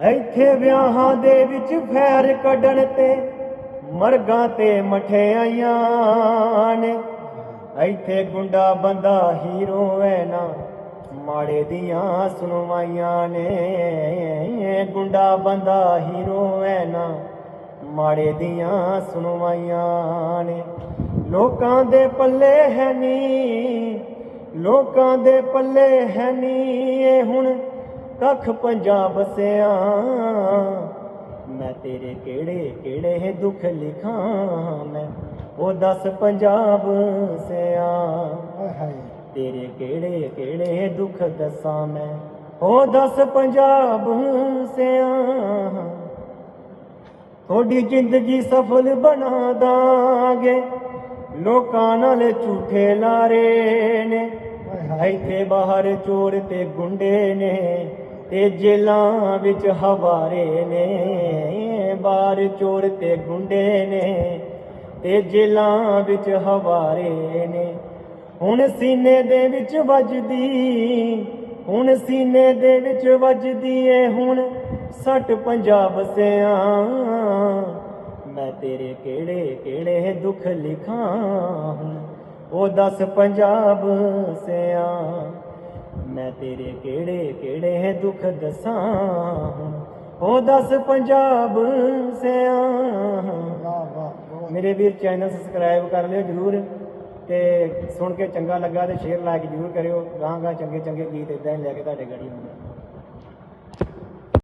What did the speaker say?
ਇੱਥੇ ਵਿਆਹਾਂ ਦੇ ਵਿੱਚ ਫੈਰ ਕੱਢਣ ਤੇ ਮਰਗਾਂ ਤੇ ਮਠਿਆਈਆਂ ਨੇ। ਇੱਥੇ ਗੁੰਡਾ ਬੰਦਾ ਹੀਰੋ ਐ ਨਾ, ਮਾੜੇ ਦੀਆਂ ਸੁਣਵਾਈਆਂ ਨੇ। ਗੁੰਡਾ ਬੰਦਾ ਹੀਰੋ ਐ ਨਾ, ਮਾੜੇ ਦੀਆਂ ਸੁਣਵਾਈਆਂ ਨੇ। ਲੋਕਾਂ ਦੇ ਪੱਲੇ ਹੈ ਨੀ, ਲੋਕਾਂ ਦੇ ਪੱਲੇ ਹੈ ਨੀ ਇਹ ਹੁਣ। ਕੱਖ ਪੰਜਾਬ ਸਿਆ ਮੈਂ ਤੇਰੇ ਕਿਹੜੇ ਕਿਹੜੇ ਦੁੱਖ ਲਿਖਾਂ? ਮੈਂ ਉਹ ਦੱਸ ਪੰਜਾਬ ਸਿਆ ਤੇਰੇ ਕਿਹੜੇ ਕਿਹੜੇ ਦੁੱਖ ਦੱਸਾਂ ਮੈਂ? ਉਹ ਦੱਸ ਪੰਜਾਬ ਸਿਆ ਤੁਹਾਡੀ ਜ਼ਿੰਦਗੀ ਸਫਲ ਬਣਾ ਦਾਂਗੇ। ਲੋਕਾਂ ਨਾਲ ਝੂਠੇ ਲਾਰੇ ਨੇ। ਇੱਥੇ ਬਾਹਰ ਚੋਰ ਤੇ ਗੁੰਡੇ ਨੇ। ਤੇ ਜੇਲਾਂ ਵਿੱਚ ਹਵਾਰੇ ਨੇ, ਬਾਰ ਚੋਰ ਤੇ ਗੁੰਡੇ ਨੇ, ਤੇ ਜੇਲਾਂ ਵਿੱਚ ਹਵਾਰੇ ਨੇ। ਹੁਣ ਸੀਨੇ ਦੇ ਵਿੱਚ ਵੱਜਦੀ, ਹੁਣ ਸੀਨੇ ਦੇ ਵਿੱਚ ਵੱਜਦੀ ਏ, ਹੁਣ ਸੱਟ ਪੰਜਾਬ ਸਿਆਂ ਮੈਂ ਤੇਰੇ ਕਿਹੜੇ ਕਿਹੜੇ ਦੁੱਖ ਲਿਖਾਂ ਉਹ ਦੱਸ ਪੰਜਾਬ ਸਿਆ ਮੈਂ ਤੇਰੇ ਕਿਹੜੇ ਕਿਹੜੇ ਦੁੱਖ ਦੱਸਾਂ ਉਹ ਦੱਸ ਪੰਜਾਬ ਸਿਆ ਮੇਰੇ ਵੀਰ ਚੈਨਲ ਸਬਸਕ੍ਰਾਈਬ ਕਰ ਲਿਓ ਜਰੂਰ ਤੇ ਸੁਣ ਕੇ ਚੰਗਾ ਲੱਗਾ ਤੇ ਸ਼ੇਅਰ ਲਾਈਕ ਜਰੂਰ ਕਰਿਓ। ਗਾਂ ਗਾਂ ਚੰਗੇ ਚੰਗੇ ਗੀਤ ਇਦਾਂ ਹੀ ਲੈ ਕੇ ਤੁਹਾਡੇ ਗੜੀ ਆਉਂਦੇ।